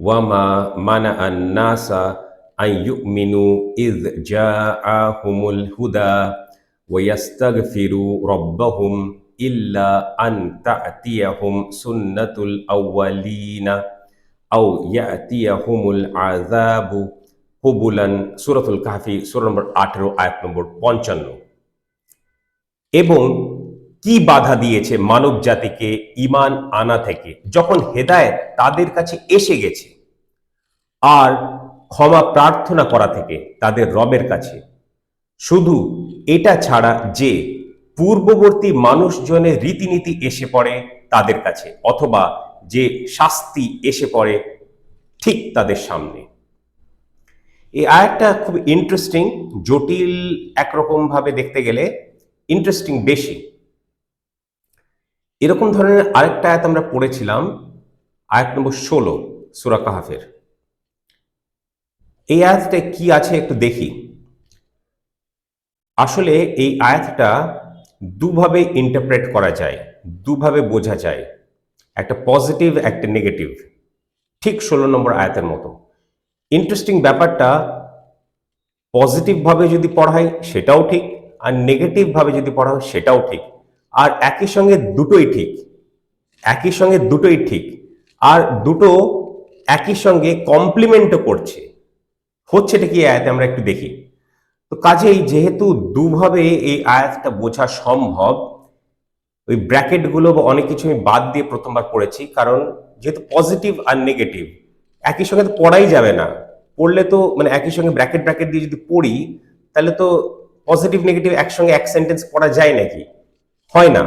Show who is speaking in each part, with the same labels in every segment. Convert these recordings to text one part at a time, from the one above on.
Speaker 1: ওয়ামা মানা আন্নাসা আন ইউমিনু ইয জাআহুমুল হুদা ওয়াস্তাগফিরু রাব্বাহুম ইল্লা আন তা'তিয়াহুম সুন্নাতুল আউয়ালিনা আও ইয়াতিয়াহুমুল আযাবু কুবুলান সূরাতুল কাহফি সূরা নম্বর 18 আয়াত নম্বর 55 এবং কি বাধা দিয়েছে মানব জাতিকে ইমান আনা থেকে? যখন হেদায়েত তাদের কাছে এসে গেছে আর ক্ষমা প্রার্থনা করা থেকে তাদের রবের কাছে। শুধু এটা ছাড়া যে পূর্ববর্তী মানুষজনের রীতিনীতি এসে পড়ে তাদের কাছে, অথবা যে শাস্তি এসে পড়ে ঠিক তাদের সামনে। এই আয়াতটা খুব ইন্টারেস্টিং জটিল একরকম ভাবে দেখতে গেলে ইন্টারেস্টিং বেশি। এরকম ধরনের আরেকটা আয়াত আমরা পড়েছিলাম, আয়াত নম্বর ষোলো, সুরা কাহাফের। এই আয়াতটা কি আছে একটু দেখি। আসলে এই আয়াতটা দুভাবে ইন্টারপ্রেট করা যায়, দুভাবে বোঝা যায়। একটা পজিটিভ একটা নেগেটিভ ঠিক ষোলো নম্বর আয়াতের মতো। ইন্টারেস্টিং ব্যাপারটা পজিটিভভাবে যদি পড়াই সেটাও ঠিক, আর নেগেটিভভাবে যদি পড়া হয় সেটাও ঠিক। আর একই সঙ্গে দুটোই ঠিক। একই সঙ্গে দুটোই ঠিক। আর দুটো একই সঙ্গে কমপ্লিমেন্টও করছে। হচ্ছেটা কি আয়াতে আমরা একটু দেখি। তো কাজেই যেহেতু দুভাবে এই আয়াতটা বোঝা সম্ভব, ওই ব্র্যাকেটগুলো বা অনেক কিছু আমি বাদ দিয়ে প্রথমবার পড়েছি, কারণ যেহেতু পজিটিভ আর নেগেটিভ একই সঙ্গে তো পড়াই যাবে না। পড়লে তো মানে একই সঙ্গে ব্র্যাকেট ব্র্যাকেট দিয়ে যদি পড়ি, তাহলে তো পজিটিভ নেগেটিভ একসঙ্গে এক সেন্টেন্স পড়া যায় নাকি? হয় না।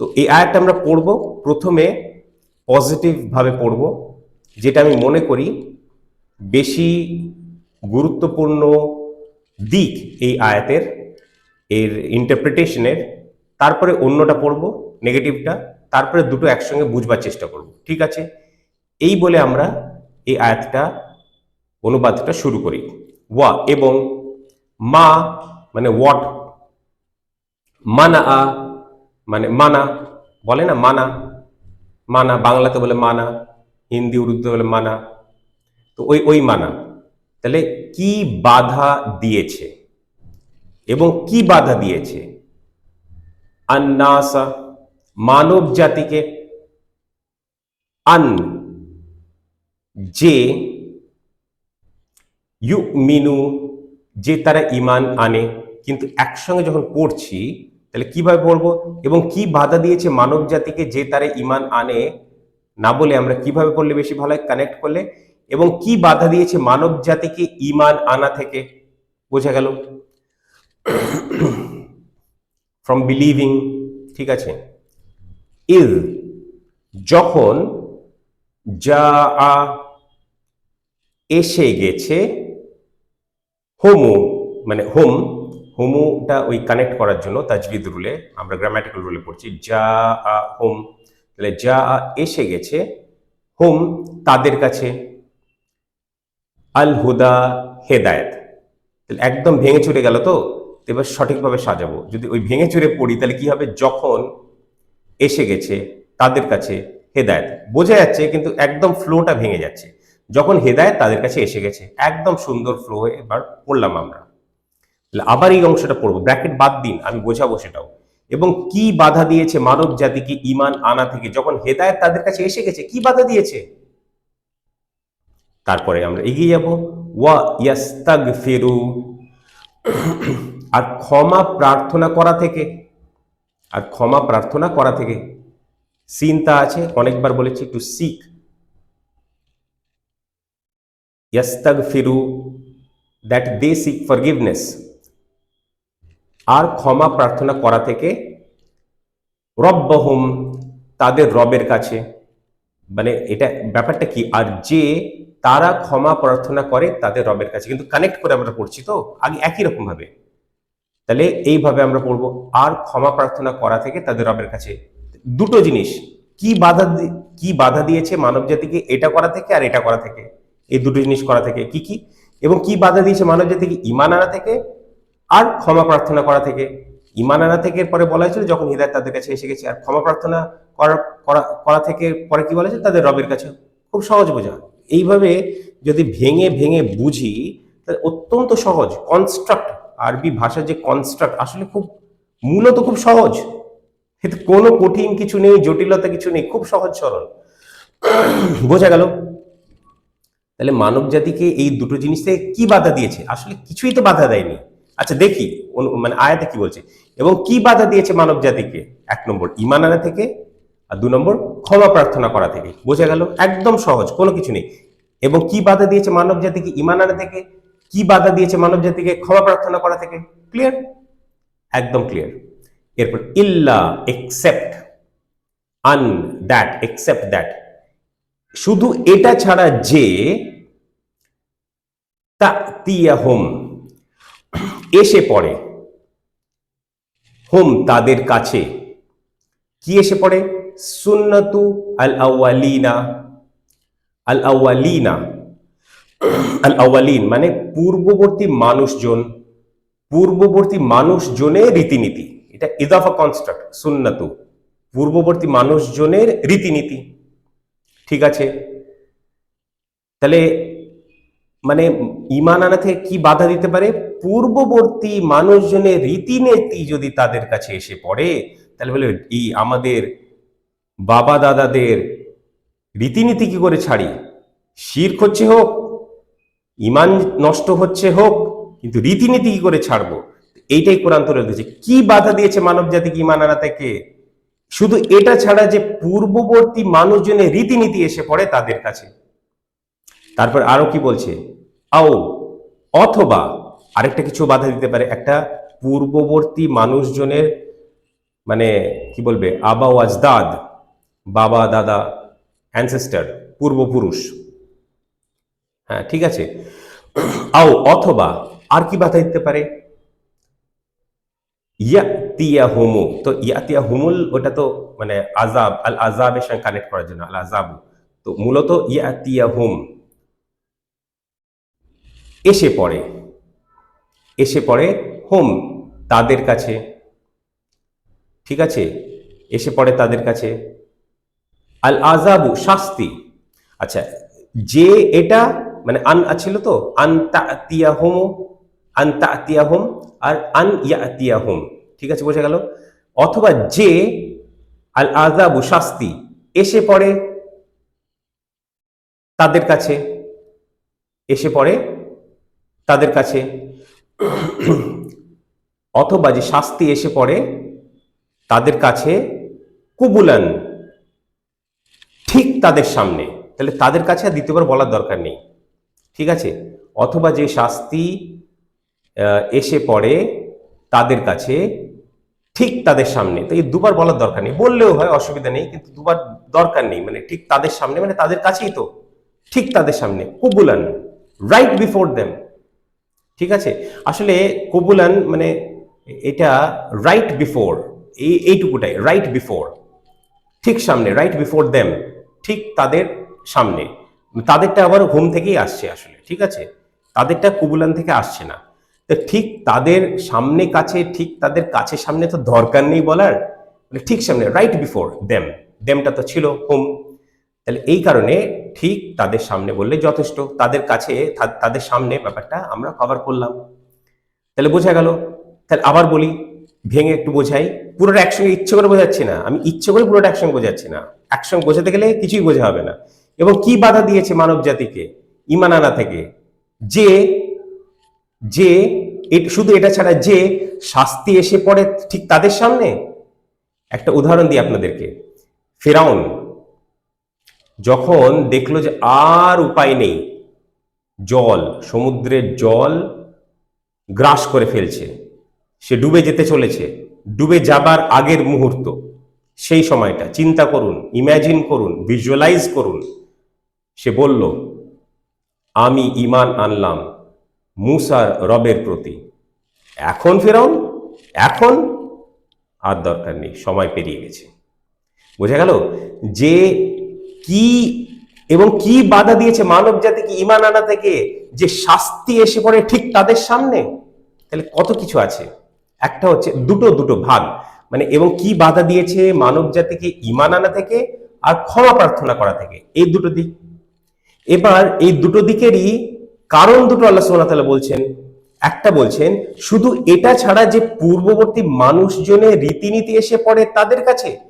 Speaker 1: তো এই আয়াতটা আমরা পড়ব, প্রথমে পজিটিভ ভাবে পড়ব, যেটা আমি মনে করি বেশি গুরুত্বপূর্ণ দিক এই আয়াতের, এর ইন্টারপ্রিটেশনের তারপরে অন্যটা পড়ব নেগেটিভটা তারপরে দুটো একসঙ্গে বুঝবার চেষ্টা করব, ঠিক আছে? এই বলে আমরা এই আয়াতটা, অনুবাদটা শুরু করি। ওয়া এবং মা মানে ওয়াট মানা আ মানে মানা, বলে না মানা? মানা বাংলাতে বলে মানা, হিন্দি, উর্দুতে বলে মানা। তো ওই ওই মানা। তাহলে কি বাধা দিয়েছে? এবং কি বাধা দিয়েছে? আন্নাসা, মানব জাতিকে আন যে ইউ মিনু যে তারা ইমান আনে। কিন্তু একসঙ্গে যখন পড়ছি তাহলে কীভাবে পড়ব এবং কি বাধা দিয়েছে মানব জাতিকে যে তারে ইমান আনে না বলে আমরা কীভাবে পড়লে বেশি ভালো হয় কানেক্ট করলে? এবং কি বাধা দিয়েছে মানব জাতিকে ইমান আনা থেকে? বোঝা গেল? ফ্রম বিলিভিং ঠিক আছে? ইজ যখন যা আ এসে গেছে, হোমো মানে হোম হোমোটা ওই কানেক্ট করার জন্য তাজবিদ রুলে আমরা গ্রামাটিক্যাল রুলে পড়ছি, যা, আ, হোম, তাহলে যা, আ, এসে গেছে, হোম, তাদের কাছে। আল হুদা হেদায়েত। তাহলে একদম ভেঙে চুরে গেল তো? এবার সঠিকভাবে সাজাবো। যদি ওই ভেঙে চুরে পড়ি, তাহলে কি হবে? যখন এসে গেছে, তাদের কাছে হেদায়েত। বোঝা যাচ্ছে, কিন্তু একদম ফ্লোটা ভেঙে যাচ্ছে। যখন হেদায়েত, তাদের কাছে এসে গেছে। একদম সুন্দর ফ্লো হয়ে এবার পড়লাম আমরা। আবার এই অংশটা পড়ব ব্র্যাকেট বাদ দিন, আমি বোঝাবো সেটাও। এবং কি বাধা দিয়েছে মানব জাতিকে ইমান আনা থেকে? যখন হেদায়েত তাদের কাছে এসে গেছে, কি বাধা দিয়েছে? তারপরে আমরা এগিয়ে যাব। ওয়া ফেরু আর ক্ষমা প্রার্থনা করা থেকে, আর ক্ষমা প্রার্থনা করা থেকে চিন্তা আছে, অনেকবার বলেছি টু সিক ইয়াস্তাগ ফিরু দ্যাট দে সিক ফরগিভনেস আর ক্ষমা প্রার্থনা করা থেকে রব্বহুম তাদের রবের কাছে। মানে এটা ব্যাপারটা কি? আর যে তারা ক্ষমা প্রার্থনা করে তাদের রবের কাছে। কিন্তু কানেক্ট করে আমরা পড়ছি তো? আগে একই রকম ভাবে। তাহলে এইভাবে আমরা পড়ব, আর ক্ষমা প্রার্থনা করা থেকে তাদের রবের কাছে। দুটো জিনিস, কি বাধা কি বাধা দিয়েছে মানব জাতিকে এটা করা থেকে আর এটা করা থেকে? এই দুটো জিনিস করা থেকে। কি কি? এবং কি বাধা দিয়েছে মানব জাতিকে? ইমান আনা থেকে। আর ক্ষমা প্রার্থনা করা থেকে, ইমান আনা থেকে পরে বলা হয়েছিল যখন হৃদয় তাদের কাছে এসে গেছে, আর ক্ষমা প্রার্থনা করা করা থেকে পরে কি বলা হয়েছে তাদের রবের কাছে। খুব সহজ বোঝা। এইভাবে যদি ভেঙে ভেঙে বুঝি, তাহলে অত্যন্ত সহজ কনস্ট্রাক্ট আরবি ভাষার যে কনস্ট্রাক্ট আসলে খুব, মূলত খুব সহজ। এতে কোনো কঠিন কিছু নেই, জটিলতা কিছু নেই, খুব সহজ সরল। বোঝা গেল? তাহলে মানব জাতিকে এই দুটো জিনিস থেকে কি বাধা দিয়েছে? আসলে কিছুই তো বাধা দেয়নি। আচ্ছা দেখি। মানে আয়াতে কি বলছে? এবং কি বাধা দিয়েছে মানব জাতিকে? এক নম্বর ইমান আনা থেকে, আর দু নম্বর, ক্ষমা প্রার্থনা করা থেকে। বোঝা গেল, একদম সহজ, কোনো কিছু নেই। এবং কি বাধা দিয়েছে মানব জাতিকে ইমান আনা থেকে? কি বাধা দিয়েছে মানব জাতিকে ক্ষমা প্রার্থনা করা থেকে? ক্লিয়ার? একদম ক্লিয়ার। এরপর, ইল্লা এক্সেপ্ট, আন দ্যাট, এক্সেপ্ট দ্যাট। শুধু এটা ছাড়া যে, তা তিয়া হোম এসে পড়ে। হোম, তাদের কাছে। কি এসে পড়ে? সুন্নাতু আল আউয়ালিনা আল আউয়ালিনা আল আউয়ালিন মানে পূর্ববর্তী মানুষজন। পূর্ববর্তী মানুষজনের রীতিনীতি। এটা ইদাফা কনস্ট্রাক্ট সুন্নাতু। পূর্ববর্তী মানুষজনের রীতিনীতি। ঠিক আছে? তাহলে মানে ইমান আনা থেকে কি বাধা দিতে পারে? পূর্ববর্তী মানুষজনের রীতিনীতি যদি তাদের কাছে এসে পড়ে, তাহলে বলে এই আমাদের বাবা দাদাদের রীতিনীতি কি করে ছাড়ি? শির হচ্ছে হোক, ইমান নষ্ট হচ্ছে হোক, কিন্তু রীতিনীতি কি করে ছাড়বো? এইটাই কোরআন তুলে দিয়েছে কি বাধা দিয়েছে মানব জাতিকে ইমান আনা থেকে? শুধু এটা ছাড়া যে পূর্ববর্তী মানুষজনের রীতিনীতি এসে পড়ে তাদের কাছে। তারপর আরও কি বলছে? আও, অথবা আরেকটা কিছু বাধা দিতে পারে, একটা পূর্ববর্তী মানুষজনের মানে কি বলবে, আবা ওয়াজদাদ বাবা, দাদা অ্যানসেস্টার পূর্বপুরুষ। হ্যাঁ ঠিক আছে। আও, অথবা আর কি বাধা দিতে পারে? ইয়াতিয়া হুমু তো ইয়াতিয়া হুমুল ওটা তো মানে আজাব আল আজাবের সঙ্গে কানেক্ট করার জন্য, আল আজাব তো মূলত ইয়াতিয়া হুম এসে পড়ে। এসে পড়ে, হোম, তাদের কাছে। ঠিক আছে? এসে পড়ে তাদের কাছে। আল আজাবু শাস্তি। আচ্ছা যে এটা মানে আন ছিল তো আন তিয়া হোম আন তিয়া হোম আর আন ইয়া হোম ঠিক আছে, বোঝা গেল? অথবা যে আল আজাবু শাস্তি, এসে পড়ে তাদের কাছে। এসে পড়ে তাদের কাছে। অথবা যে শাস্তি এসে পড়ে, তাদের কাছে কুবুলান, ঠিক তাদের সামনে। তাহলে তাদের কাছে আর দ্বিতীয়বার বলার দরকার নেই। ঠিক আছে? অথবা যে শাস্তি এসে পড়ে তাদের কাছে, ঠিক তাদের সামনে। তো এই দুবার বলার দরকার নেই। বললেও হয়, অসুবিধা নেই, কিন্তু দুবার দরকার নেই। মানে ঠিক তাদের সামনে মানে তাদের কাছেই তো। ঠিক তাদের সামনে। কুবুলান রাইট বিফোর দেম ঠিক আছে? আসলে কবুলান মানে এটা রাইট বিফোর এই, এইটুকুটাই রাইট বিফোর ঠিক সামনে রাইট বিফোর দেম ঠিক তাদের সামনে। তাদেরটা আবার হোম থেকেই আসছে আসলে, ঠিক আছে? তাদেরটা কুবুলান থেকে আসছে না। তো ঠিক তাদের সামনে কাছে, ঠিক তাদের কাছে সামনে তো দরকার নেই বলার। মানে ঠিক সামনে রাইট বিফোর দেম দেমটা তো ছিল হোম তাহলে এই কারণে ঠিক তাদের সামনে বললে যথেষ্ট। তাদের কাছে তাদের সামনে ব্যাপারটা আমরা কভার করলাম। তাহলে বোঝা গেল। তাহলে আবার বলি, ভেঙে একটু বোঝাই। পুরোটা একসঙ্গে ইচ্ছে করে বোঝাচ্ছি না। আমি ইচ্ছে করে পুরোটা একসঙ্গে বোঝাচ্ছি না। একসঙ্গে বোঝাতে গেলে কিছুই বোঝা হবে না। এবং কি বাধা দিয়েছে মানব জাতিকে ইমান আনা থেকে? যে যে শুধু এটা ছাড়া যে শাস্তি এসে পড়ে ঠিক তাদের সামনে? একটা উদাহরণ দিই আপনাদেরকে। ফেরাউন যখন দেখল যে আর উপায় নেই, জল, সমুদ্রের জল গ্রাস করে ফেলছে, সে ডুবে যেতে চলেছে, ডুবে যাবার আগের মুহূর্ত, সেই সময়টা। চিন্তা করুন ইম্যাজিন করুন ভিজুয়ালাইজ করুন। সে বলল, আমি ইমান আনলাম মুসার রবের প্রতি। এখন ফেরাউন? এখন? আর দরকার নেই, সময় পেরিয়ে গেছে। বোঝা গেল যে কি এবং কি বাধা দিয়েছে মানব জাতিকে ইমান আনা থেকে যে শাস্তি এসে পড়ে ঠিক তাদের সামনে? তাহলে কত কিছু আছে? একটা হচ্ছে দুটো দুটো ভাগ। মানে এবং কি বাধা দিয়েছে মানব জাতিকে ইমান আনা থেকে আর ক্ষমা প্রার্থনা করা থেকে? এই দুটো দিক। এবার এই দুটো দিকেরই কারণ দুটো আল্লাহ সুবহানাহু তাআলা বলছেন। একটা বলছেন, শুধু এটা ছাড়া যে পূর্ববর্তী মানুষজনের রীতিনীতি এসে পড়ে তাদের কাছে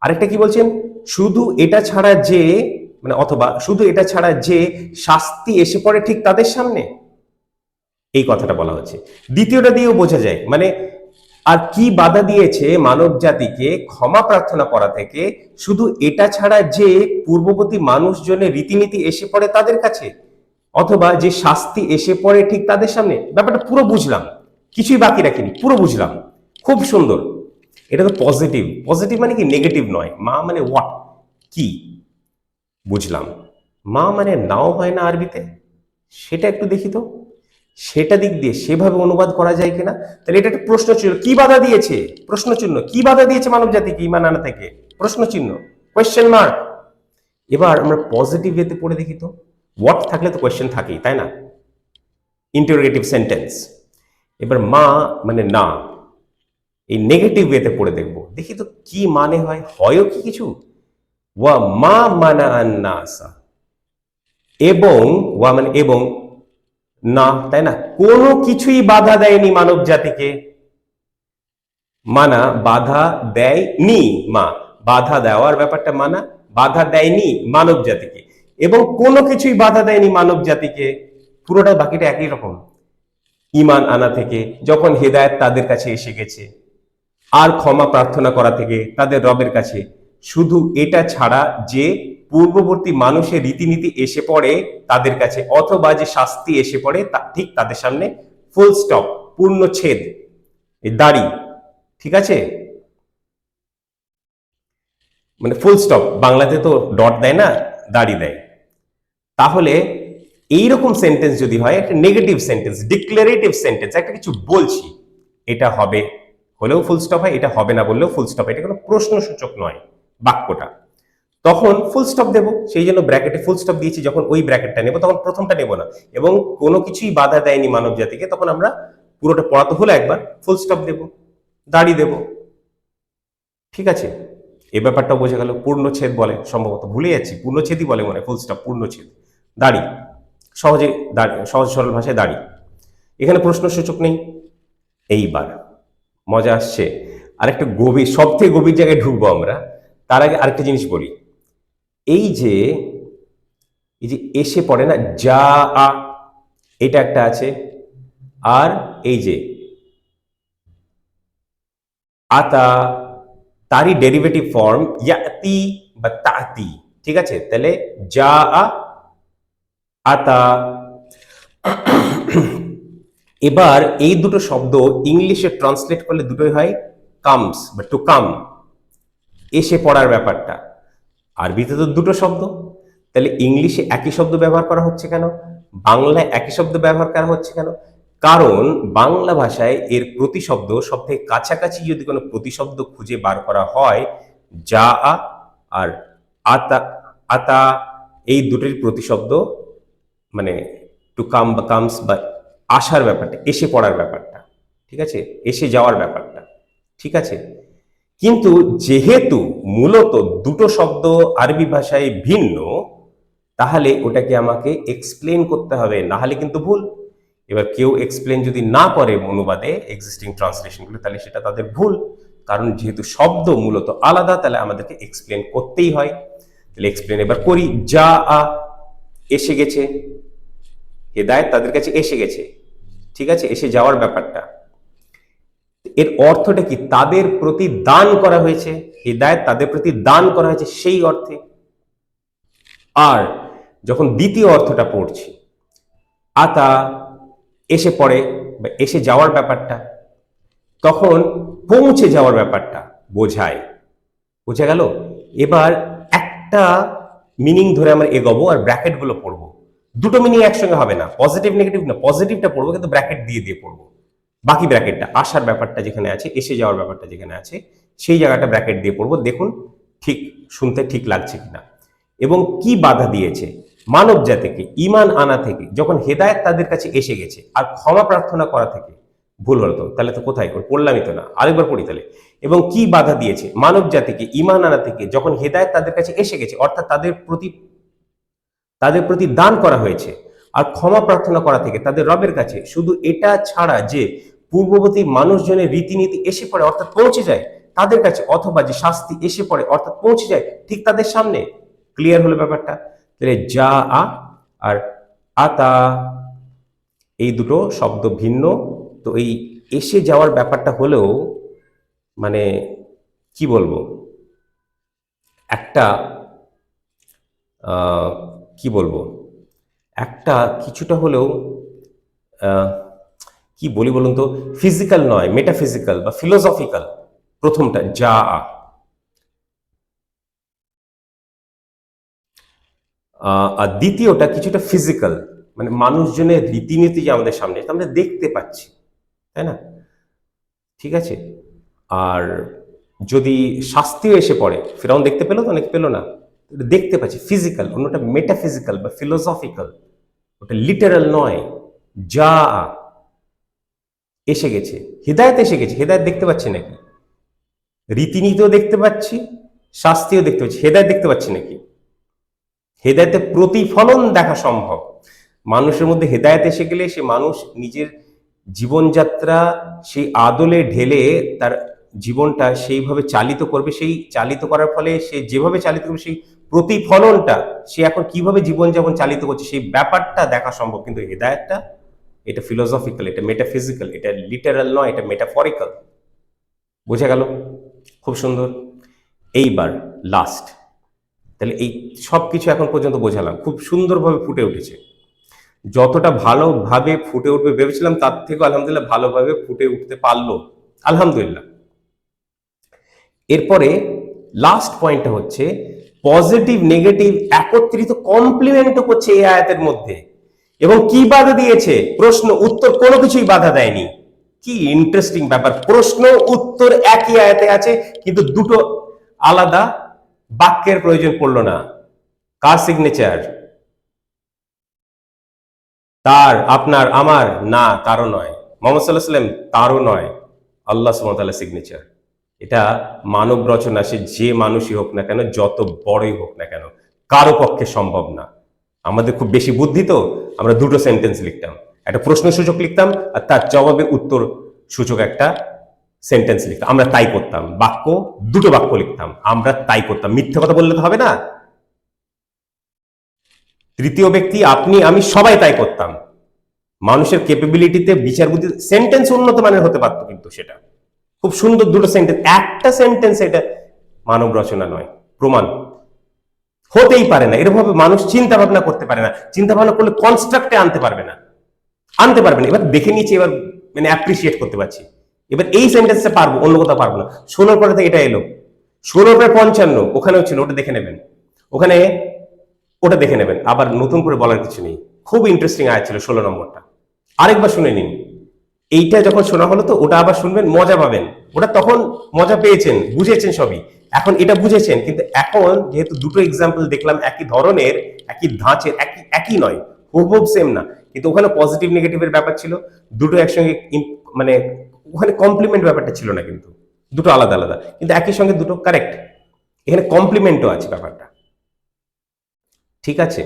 Speaker 1: আরেকটা কি বলছেন? শুধু এটা ছাড়া যে মানে অথবা শুধু এটা ছাড়া যে শাস্তি এসে পড়ে ঠিক তাদের সামনে? এই কথাটা বলা হচ্ছে। দ্বিতীয়টা দিয়েও বোঝা যায় মানে আর কি বাধা দিয়েছে মানব জাতিকে ক্ষমা প্রার্থনা করা থেকে, শুধু এটা ছাড়া যে পূর্ববর্তী মানুষজনের রীতিনীতি এসে পড়ে তাদের কাছে, অথবা যে শাস্তি এসে পড়ে ঠিক তাদের সামনে? ব্যাপারটা পুরো বুঝলাম। কিছুই বাকি রাখিনি, পুরো বুঝলাম। খুব সুন্দর। এটা তো পজিটিভ পজিটিভ মানে কি? নেগেটিভ নয়। মা মানে হোয়াট কি? বুঝলাম। মা মানে নাও হয় না আরবিতে? সেটা একটু দেখি তো। সেটা দিক দিয়ে সেভাবে অনুবাদ করা যায় কিনা? তাহলে এটা একটা প্রশ্ন চিহ্ন কি বাধা দিয়েছে? প্রশ্ন চিহ্ন কি বাধা দিয়েছে মানব জাতিকে ইমান আনা থেকে? প্রশ্ন চিহ্ন কোয়েশ্চেন মার্ক এবার আমরা পজিটিভ ওয়েতে পড়ে দেখি তো। হোয়াট থাকলে তো কোয়েশ্চেন থাকেই, তাই না? ইন্টারোগেটিভ সেন্টেন্স এবার মা মানে না। এই নেগেটিভ ওয়েতে পড়ে দেখব। দেখি তো কি মানে হয়, হয়ও কি কিছু? ওয়া মা মানা আন্নাসা। এবং, ওয়া মানে এবং, না, তাই না? কোনো কিছুই বাধা দেয়নি মানব জাতিকে মানা, বাধা দেয়নি মা। বাধা দেওয়ার ব্যাপারটা মানা, বাধা দেয়নি মানব জাতিকে এবং কোনো কিছুই বাধা দেয়নি মানব জাতিকে পুরোটা বাকিটা একই রকম। ইমান আনা থেকে যখন হেদায়েত তাদের কাছে এসে গেছে। আর ক্ষমা প্রার্থনা করা থেকে তাদের রবের কাছে। শুধু এটা ছাড়া যে পূর্ববর্তী মানুষের রীতিনীতি এসে পড়ে তাদের কাছে অথবা যে শাস্তি এসে পড়ে তা ঠিক তাদের সামনে ফুল স্টপ পূর্ণ ছেদ। দাড়ি, ঠিক আছে? মানে ফুল স্টপ বাংলাতে তো ডট দেয় না, দাড়ি দেয়। তাহলে এইরকম সেন্টেন্স যদি হয়, একটা নেগেটিভ সেন্টেন্স ডিক্লারেটিভ সেন্টেন্স একটা কিছু বলছি, এটা হবে হলেও ফুল স্টপ হয়, এটা হবে না বললেও ফুল স্টপ এটা কোনো প্রশ্নসূচক নয় বাক্যটা। তখন ফুল স্টপ দেব, সেই জন্য ব্র্যাকেটে ফুল স্টপ দিয়েছি, যখন ওই ব্র্যাকেটটা নেব, তখন প্রথমটা নেব না। এবং কোনো কিছুই বাধা দেয়নি মানব জাতিকে, তখন আমরা পুরোটা পড়াতে হলো একবার ফুল স্টপ দেব দাড়ি দেব। ঠিক আছে? এ ব্যাপারটাও বোঝা গেল, পূর্ণচ্ছেদ বলে, সম্ভবত ভুলে যাচ্ছি, পূর্ণচ্ছেদই বলে মনে ফুল স্টপ পূর্ণচ্ছেদ। দাড়ি, সহজে দাড়ি, সহজ সরল ভাষায় দাড়ি। এখানে প্রশ্নসূচক নেই, এইবার। মজা আসছে। আরেকটা গভীর সব থেকে গভীর জায়গায় ঢুকবো আমরা, তার আগে আরেকটা জিনিস বলি। এই যে এই যে এসে পড়ে না, যা, আ, এটা একটা আছে, আর এই যে, আতা, তারই ডেরিভেটিভ ফর্ম ইয়াতি বা তাতি, ঠিক আছে? তাহলে যা আতা এবার এই দুটো শব্দ ইংলিশে ট্রান্সলেট করলে দুটোই হয় কামস বা টু কাম এসে পড়ার ব্যাপারটা। আরবিতে তো দুটো শব্দ, তাহলে ইংলিশে একই শব্দ ব্যবহার করা হচ্ছে কেন? বাংলায় একই শব্দ ব্যবহার করা হচ্ছে কেন? কারণ বাংলা ভাষায় এর প্রতিশব্দ সব থেকে কাছাকাছি যদি কোনো প্রতিশব্দ খুঁজে বার করা হয়, যা আর আতা আতা, এই দুটোর প্রতিশব্দ মানে টু কাম বা কামস বা আসার ব্যাপারটা, এসে পড়ার ব্যাপারটা, ঠিক আছে? এসে যাওয়ার ব্যাপারটা, ঠিক আছে? কিন্তু যেহেতু মূলত দুটো শব্দ আরবি ভাষায় ভিন্ন, তাহলে ওটাকে আমাকে এক্সপ্লেন করতে হবে, না হলে কিন্তু ভুল। এবার কেউ এক্সপ্লেন যদি না করে অনুবাদে এক্সিস্টিং ট্রান্সলেশনগুলো তাহলে সেটা তাদের ভুল। কারণ যেহেতু শব্দ মূলত আলাদা, তাহলে আমাদেরকে এক্সপ্লেন করতেই হয়। তাহলে এক্সপ্লেন এবার করি, যা আ, এসে গেছে। হেদায়ত তাদের কাছে এসে গেছে। ঠিক আছে? এসে যাওয়ার ব্যাপারটা। এর অর্থটা কি? তাদের প্রতি দান করা হয়েছে হৃদায়ত তাদের প্রতি দান করা হয়েছে সেই অর্থে। আর যখন দ্বিতীয় অর্থটা পড়ছি, আতা এসে পড়ে বা এসে যাওয়ার ব্যাপারটা, তখন পৌঁছে যাওয়ার ব্যাপারটা বোঝায়। বোঝা গেল? এবার একটা মিনিং ধরে আমরা এগোবো আর ব্র্যাকেটগুলো পড়ব। দুটো মিনিং একসঙ্গে হবে না। পজিটিভ নেগেটিভ না পজিটিভটা পড়ব, কিন্তু ব্র্যাকেট দিয়ে দিয়ে পড়ব। বাকি ব্র্যাকেটটা আসার ব্যাপারটা যেখানে আছে, এসে যাওয়ার ব্যাপারটা যেখানে আছে, সেই জায়গাটা ব্র্যাকেট দিয়ে পড়ব। দেখুন, ঠিক, শুনতে ঠিক লাগছে কিনা। এবং কি বাধা দিয়েছে? মানব জাতিকে ইমান আনা থেকে, যখন হেদায়েত তাদের কাছে এসে গেছে, আর ক্ষমা প্রার্থনা করা থেকে, ভুল হলো তাহলে তো কোথায়? পড়লামই তো না। আরেকবার পড়ি তাহলে। এবং কি বাধা দিয়েছে? মানব জাতিকে ইমান আনা থেকে, যখন হেদায়েত তাদের কাছে এসে গেছে, অর্থাৎ তাদের প্রতি তাদের প্রতি দান করা হয়েছে। আর ক্ষমা প্রার্থনা করা থেকে তাদের রবের কাছে শুধু এটা ছাড়া যে পূর্ববর্তী মানুষজনের রীতিনীতি এসে পড়ে অর্থাৎ পৌঁছে যায় তাদের কাছে, অথবা যে শাস্তি এসে পড়ে অর্থাৎ পৌঁছে যায় ঠিক তাদের সামনে। ক্লিয়ার হলো ব্যাপারটা? তাহলে যা, আ আর আতা, এই দুটো শব্দ ভিন্ন। তো এই এসে যাওয়ার ব্যাপারটা হলেও মানে কি বলব? একটা কি বলব? একটা কিছুটা হলেও কি বলি বলুন তো? ফিজিক্যাল নয় মেটাফিজিক্যাল বা ফিলোসফিক্যাল প্রথমটা, যা আর দ্বিতীয়টা কিছুটা ফিজিক্যাল মানে মানুষজনের রীতিনীতি যে আমাদের সামনে আমরা দেখতে পাচ্ছি, তাই না? ঠিক আছে? আর যদি শাস্তিও এসে পড়ে, ফেরাউন দেখতে পেল তো? অনেক পেল না। দেখতে পাচ্ছি ফিজিক্যাল অন্যটা মেটাফিজিক্যাল বা ফিলোসফিক্যাল ওটা লিটারাল নয়। যা এসে গেছে, হৃদায়ত এসে গেছে, হৃদায়ত দেখতে পাচ্ছি নাকি? রীতিনীতিও দেখতে পাচ্ছি, শাস্তিও দেখতে পাচ্ছি, হেদায়ত দেখতে পাচ্ছি নাকি? হেদায়তে প্রতিফলন দেখা সম্ভব। মানুষের মধ্যে হেদায়ত এসে গেলে সে মানুষ নিজের জীবনযাত্রা, সেই আদলে ঢেলে তার জীবনটা সেইভাবে চালিত করবে, সেই চালিত করার ফলে সে যেভাবে চালিত করবে, সেই প্রতিফলনটা সে এখন কীভাবে জীবনযাপন চালিত করছে, সেই ব্যাপারটা দেখা সম্ভব। কিন্তু হেদায়তটা, এটা ফিলোসফিক্যাল এটা মেটাফিজিক্যাল এটা লিটারাল নয়, এটা মেটাফরিক্যাল বোঝা গেল? খুব সুন্দর। এইবার লাস্ট তাহলে এই সব কিছু এখন পর্যন্ত বোঝালাম। খুব সুন্দরভাবে ফুটে উঠেছে। যতটা ভালোভাবে ফুটে উঠবে, ভেবেছিলাম তার থেকে আলহামদুলিল্লাহ ভালোভাবে ফুটে উঠতে পারল। আলহামদুলিল্লাহ। এরপরে লাস্ট পয়েন্টটা হচ্ছে পজিটিভ নেগেটিভ একত্রিত কমপ্লিমেন্টও করছে এই আয়াতের মধ্যে। এবং কি বাধা দিয়েছে? প্রশ্ন, উত্তর কোনো কিছুই বাধা দেয়নি। কি ইন্টারেস্টিং ব্যাপার। প্রশ্ন, উত্তর একই আয়াতে আছে, কিন্তু দুটো আলাদা বাক্যের প্রয়োজন পড়ল না। কার সিগনেচার তার, আপনার, আমার? না, তারও নয়। মোহাম্মদ সাল্লাহ সাল্লাম তারও নয়। আল্লাহ সুমতাল্লাহ সিগনেচার এটা মানব রচনা, সে যে মানুষই হোক না কেন, যত বড়ই হোক না কেন, কারও পক্ষে সম্ভব না। আমাদের খুব বেশি বুদ্ধি তো, আমরা দুটো সেন্টেন্স লিখতাম। একটা প্রশ্ন সূচক লিখতাম আর তার জবাবে উত্তর সূচক একটা সেন্টেন্স লিখতাম। আমরা তাই করতাম। বাক্য, দুটো বাক্য লিখতাম। আমরা তাই করতাম। মিথ্যে কথা বললে তো হবে না। তৃতীয় ব্যক্তি, আপনি, আমি সবাই তাই করতাম। মানুষের ক্যাপাবিলিটিতে বিচার বুদ্ধি সেন্টেন্স উন্নত মানের হতে পারতো কিন্তু সেটা। খুব সুন্দর দুটো সেন্টেন্স একটা সেন্টেন্স এটা মানব রচনা নয়, প্রমাণ। হতেই পারে না। এরকম ভাবে মানুষ চিন্তা ভাবনা করতে পারে না। চিন্তা ভাবনা করলে কনস্ট্রাক্টে আনতে পারবে না। আনতে পারবে না। এবার দেখে নিয়েছি এবার মানে অ্যাপ্রিসিয়েট করতে পারছি। এবার এই সেন্টেন্সটা পারব, অন্য কোথাও পারব না। ষোলোর পরে থেকে এটা এলো। ষোলোর পরে পঞ্চান্ন, ওখানেও ছিল, ওটা দেখে নেবেন। ওখানে ওটা দেখে নেবেন। আবার নতুন করে বলার কিছু নেই। খুব ইন্টারেস্টিং আয় ছিল, ষোলো নম্বরটা। আরেকবার শুনে নিন। এইটা যখন শোনা হলো তো ওটা আবার শুনবেন, মজা পাবেন। ওটা তখন মজা পেয়েছেন, বুঝেছেন সবই। এখন এটা বুঝেছেন, কিন্তু এখন যেহেতু দুটো এক্সাম্পল দেখলাম, একই ধরনের, একই ধাঁচের, একই একই নয় হুবহুব সেম না। কিন্তু ওখানে পজিটিভ নেগেটিভের ব্যাপার ছিল, দুটো একসঙ্গে মানে ওখানে কমপ্লিমেন্ট ব্যাপারটা ছিল না কিন্তু। দুটো আলাদা আলাদা। কিন্তু একই সঙ্গে দুটো কারেক্ট এখানে কমপ্লিমেন্টও আছে ব্যাপারটা। ঠিক আছে?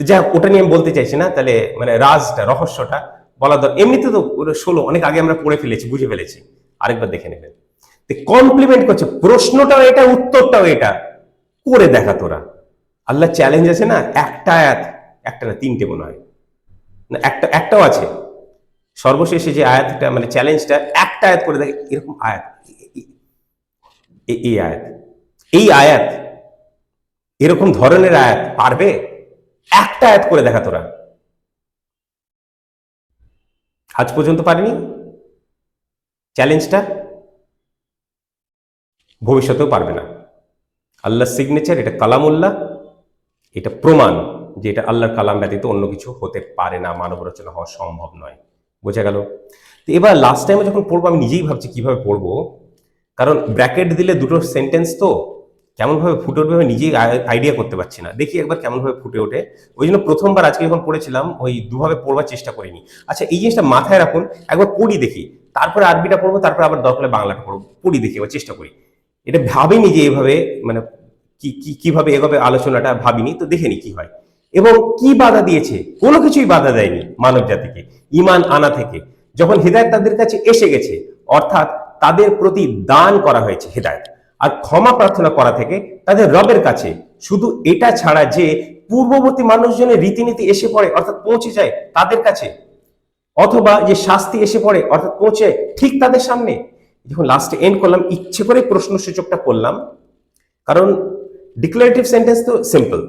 Speaker 1: যাই ওটা নিয়ে আমি বলতে চাইছি না, তাহলে মানে রাজটা, রহস্যটা বলা দর এমনিতে তো ষোলো, অনেক আগে আমরা পড়ে ফেলেছি, বুঝে ফেলেছি। আরেকবার দেখে নেবেন। কমপ্লিমেন্ট করছে, প্রশ্নটাও এটা, উত্তরটাও এটা। করে দেখা তোরা। আল্লাহ চ্যালেঞ্জ আছে না, একটা আয়াত, একটা না তিনটে মনে হয়। না, একটা, একটাও আছে। সর্বশেষে যে আয়াতটা মানে চ্যালেঞ্জটা একটা আয়াত করে দেখে, এরকম আয়াত এই আয়াত। এই আয়াত, এরকম ধরনের আয়াত পারবে? একটা আয়াত করে দেখা তোরা। আজ পর্যন্ত পারিনি? চ্যালেঞ্জটা? ভবিষ্যতেও পারবে না। আল্লাহ সিগনেচার এটা কালামুল্লাহ, এটা প্রমাণ যে এটা আল্লাহর কালাম ব্যতীত অন্য কিছু হতে পারে না, মানব রচনা হওয়া সম্ভব নয়। বোঝা গেল? তো এবার লাস্ট টাইমে যখন পড়ব, আমি নিজেই ভাবছি কীভাবে পড়ব, কারণ ব্র্যাকেট দিলে দুটো সেন্টেন্স তো কেমনভাবে ফুটে উঠবে আমি নিজেই আইডিয়া করতে পারছি না। দেখি একবার কেমনভাবে ফুটে ওঠে। ওই জন্য প্রথমবার আজকে যখন পড়েছিলাম, ওই দুভাবে পড়বার চেষ্টা করিনি। আচ্ছা এই জিনিসটা মাথায় রাখুন, একবার পড়ি দেখি। তারপরে আরবিটা পড়ব, তারপরে আবার দরকার বাংলাটা পড়ব। পড়ি দেখি, এবার চেষ্টা করি। এটা ভাবিনি যে এভাবে মানে কি, কি- কীভাবে এভাবে আলোচনাটা ভাবিনি, তো দেখে নি কি হয়। এবং কি বাধা দিয়েছে? কোনো কিছুই বাধা দেয়নি মানব জাতিকে ইমান আনা থেকে। যখন হৃদায়ত তাদের কাছে এসে গেছে, অর্থাৎ তাদের প্রতি দান করা হয়েছে হৃদায়ত। আর ক্ষমা প্রার্থনা করা থেকে তাদের রবের কাছে শুধু এটা ছাড়া যে পূর্ববর্তী মানুষজনের রীতিনীতি এসে পড়ে, অর্থাৎ পৌঁছে যায় তাদের কাছে, অথবা যে শাস্তি এসে পড়ে, অর্থাৎ পৌঁছে ঠিক তাদের সামনে। যখন লাস্টে এন্ড করলাম, ইচ্ছে করে প্রশ্ন সূচকটা করলাম, কারণ ডিক্লারেটিভ সেন্টেন্স তো সিম্পল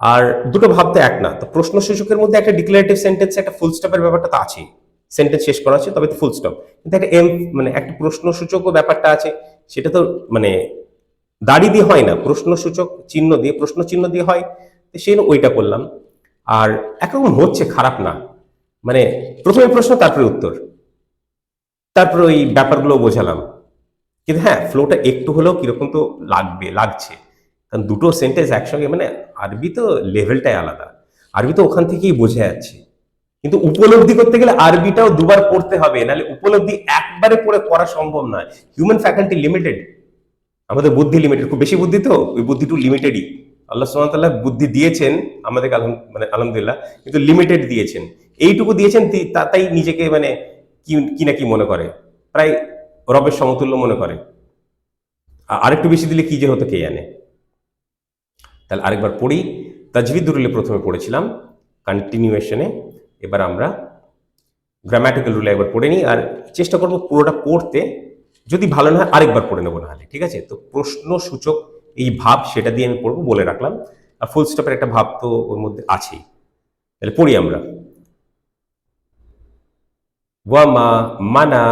Speaker 1: আর দুটো ভাবতে এক না। তো প্রশ্ন সূচকের মধ্যে একটা ডিক্লারেটিভ সেন্টেন্স একটা ফুল স্টপের ব্যাপারটা তো আছেই। সেন্টেন্স শেষ করা আছে, তবে তো ফুল স্টপ কিন্তু একটা এম মানে একটা প্রশ্ন সূচকও ব্যাপারটা আছে সেটা তো মানে দাড়ি দিয়ে হয় না প্রশ্ন সূচক চিহ্ন দিয়ে প্রশ্ন চিহ্ন দিয়ে হয়, তো সেই ওইটা করলাম। আর একরকম হচ্ছে, খারাপ না। মানে প্রথমে প্রশ্ন, তারপরে উত্তর। তারপর ওই ব্যাপারগুলো বোঝালাম। কিন্তু হ্যাঁ ফ্লোটা একটু হলেও কীরকম তো লাগবে, লাগছে। কারণ দুটো সেন্টেন্স একসঙ্গে মানে আরবি তো লেভেলটাই আলাদা। আরবি তো ওখান থেকেই বোঝা যাচ্ছে। কিন্তু উপলব্ধি করতে গেলে আরবিটাও দুবার পড়তে হবে, নাহলে উপলব্ধি একবারে পড়ে করা সম্ভব নয়। হিউম্যান ফ্যাকাল্টি লিমিটেড আমাদের বুদ্ধি লিমিটেড খুব বেশি বুদ্ধি তো? ওই বুদ্ধিটু লিমিটেডই আল্লাহ সুবহানাহু বুদ্ধি দিয়েছেন, আমাদেরকে আলহাম মানে আলহামদুলিল্লাহ, কিন্তু লিমিটেড দিয়েছেন। এইটুকু দিয়েছেন তাই নিজেকে মানে কি না কি মনে করে? প্রায় রবের সমতুল্য মনে করে। আরেকটু বেশি দিলে কি যে হতো কে জানে? তাহলে আরেকবার পড়ি। তাজভিদ প্রথমে পড়েছিলাম। কন্টিনিউয়েশনে এবার আমরা গ্রামাটিক্যাল রুলে একবার পড়ে নিই আর চেষ্টা করব পুরোটা পড়তে। যদি ভালো না হয় আরেকবার পড়ে নেব নাহলে, ঠিক আছে? তো প্রশ্ন সূচক এই ভাব সেটা দিয়ে আমি পড়ব বলে রাখলাম। আর ফুল স্টপের একটা ভাব তো ওর মধ্যে আছেই। তাহলে পড়ি আমরা। ওয়ামা মানা,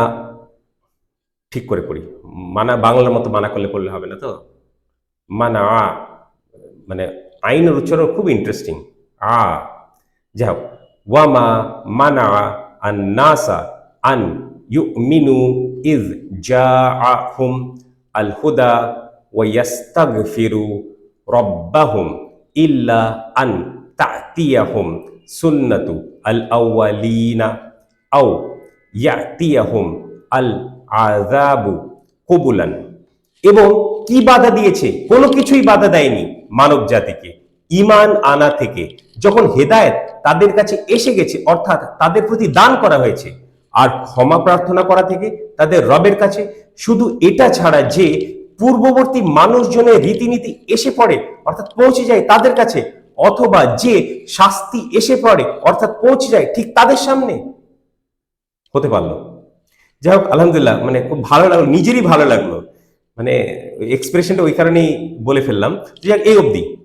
Speaker 1: ঠিক করে পড়ি। মানা বাংলার মতো মানা করলে পড়লে হবে না তো? মানা মানে আইনের উচ্চারণ খুব ইন্টারেস্টিং আ, যাই হোক। ওয়ামা মানা আন নাসা আন ইউমিনু ইজ জাআহুম আল হুদা ওয়া ইয়াস্তাগফিরু রব্বাহুম ইল্লা আন তা'তিয়াহুম সুন্নাতু আল আউয়ালিনা আও ইয়াতিয়াহুম আল আযাবু কবুলান এবং কি বাধা দিয়েছে? কোনো কিছুই বাধা দেয়নি মানব জাতিকে ইমান আনা থেকে যখন হেদায়েত তাদের কাছে এসে গেছে অর্থাৎ তাদের প্রতি দান করা হয়েছে আর ক্ষমা প্রার্থনা করা থেকে তাদের রবের কাছে শুধু এটা ছাড়া যে পূর্ববর্তী মানুষজনের রীতিনীতি এসে পড়ে অর্থাৎ পৌঁছে যায় তাদের কাছে অথবা যে শাস্তি এসে পড়ে অর্থাৎ পৌঁছে যায় ঠিক তাদের সামনে হতে পারল। যাই হোক আলহামদুলিল্লাহ মানে খুব ভালো লাগল নিজেরই ভালো লাগল। মানে এক্সপ্রেশনটা ওই কারণেই বলে ফেললাম। যাই হোক, এই অবধি।